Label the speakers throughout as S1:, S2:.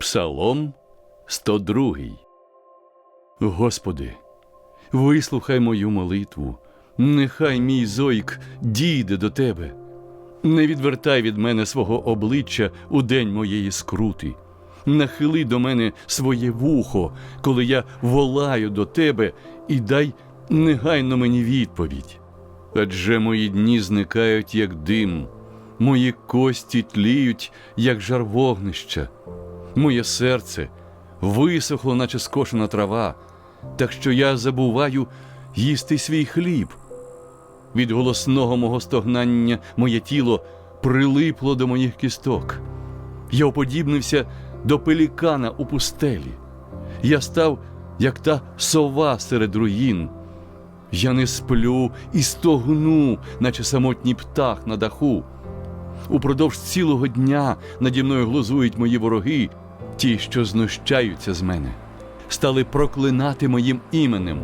S1: Псалом 102 Господи, вислухай мою молитву, нехай мій зойк дійде до Тебе. Не відвертай від мене свого обличчя у день моєї скрути. Нахили до мене своє вухо, коли я волаю до Тебе, і дай негайно мені відповідь. Адже мої дні зникають, як дим, мої кості тліють, як жар вогнища. Моє серце висохло, наче скошена трава, так що я забуваю їсти свій хліб. Від голосного мого стогнання моє тіло прилипло до моїх кісток. Я уподібнився до пелікана у пустелі. Я став, як та сова серед руїн. Я не сплю і стогну, наче самотній птах на даху. Упродовж цілого дня наді мною глузують мої вороги, ті, що знущаються з мене, стали проклинати моїм іменем,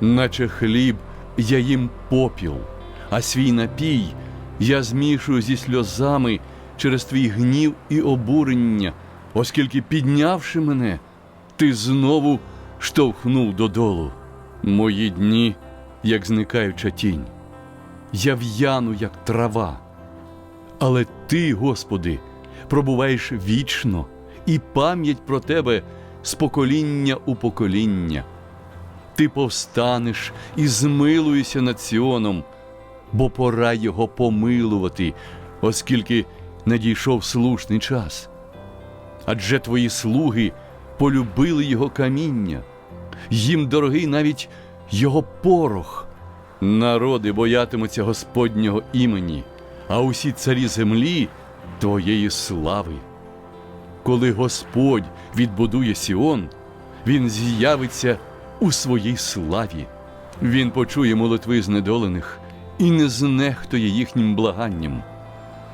S1: наче хліб я їм попіл, а свій напій я змішую зі сльозами через твій гнів і обурення, оскільки, піднявши мене, ти знову штовхнув додолу. Мої дні, як зникаюча тінь, я в'яну, як трава. Але ти, Господи, пробуваєш вічно, і пам'ять про тебе з покоління у покоління. Ти повстанеш і змилуєшся над Сіоном, бо пора його помилувати, оскільки надійшов слушний час. Адже твої слуги полюбили його каміння, їм дорогий навіть його порох. Народи боятимуться Господнього імені, а усі царі землі твоєї слави. Коли Господь відбудує Сіон, Він з'явиться у своїй славі. Він почує молитви знедолених і не знехтує їхнім благанням.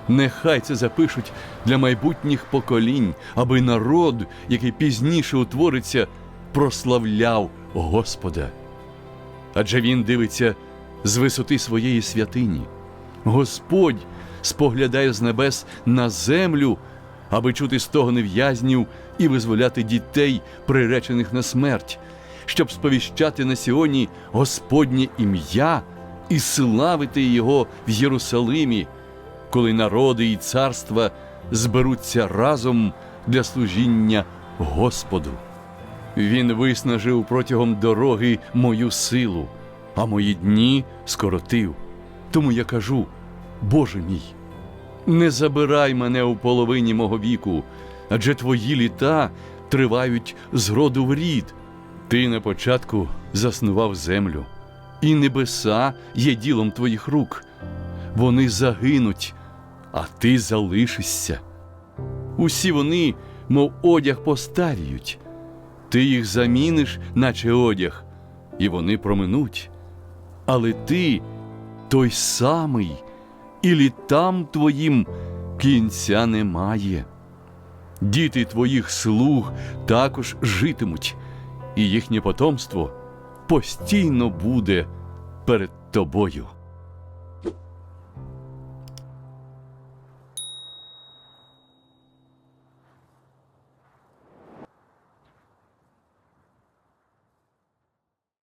S1: Нехай це запишуть для майбутніх поколінь, аби народ, який пізніше утвориться, прославляв Господа. Адже він дивиться з висоти своєї святині. Господь споглядає з небес на землю, аби чути стогони в'язнів і визволяти дітей, приречених на смерть, щоб сповіщати на Сіоні Господнє ім'я і славити Його в Єрусалимі, коли народи і царства зберуться разом для служіння Господу. Він виснажив протягом дороги мою силу, а мої дні скоротив. Тому я кажу, Боже мій, не забирай мене у половині мого віку, адже твої літа тривають з роду в рід. Ти на початку заснував землю, і небеса є ділом твоїх рук. Вони загинуть, а ти залишишся. Усі вони, мов одяг, постаріють. Ти їх заміниш, наче одяг, і вони проминуть. Але ти той самий, і літам твоїм кінця немає. Діти твоїх слуг також житимуть, і їхнє потомство постійно буде перед тобою.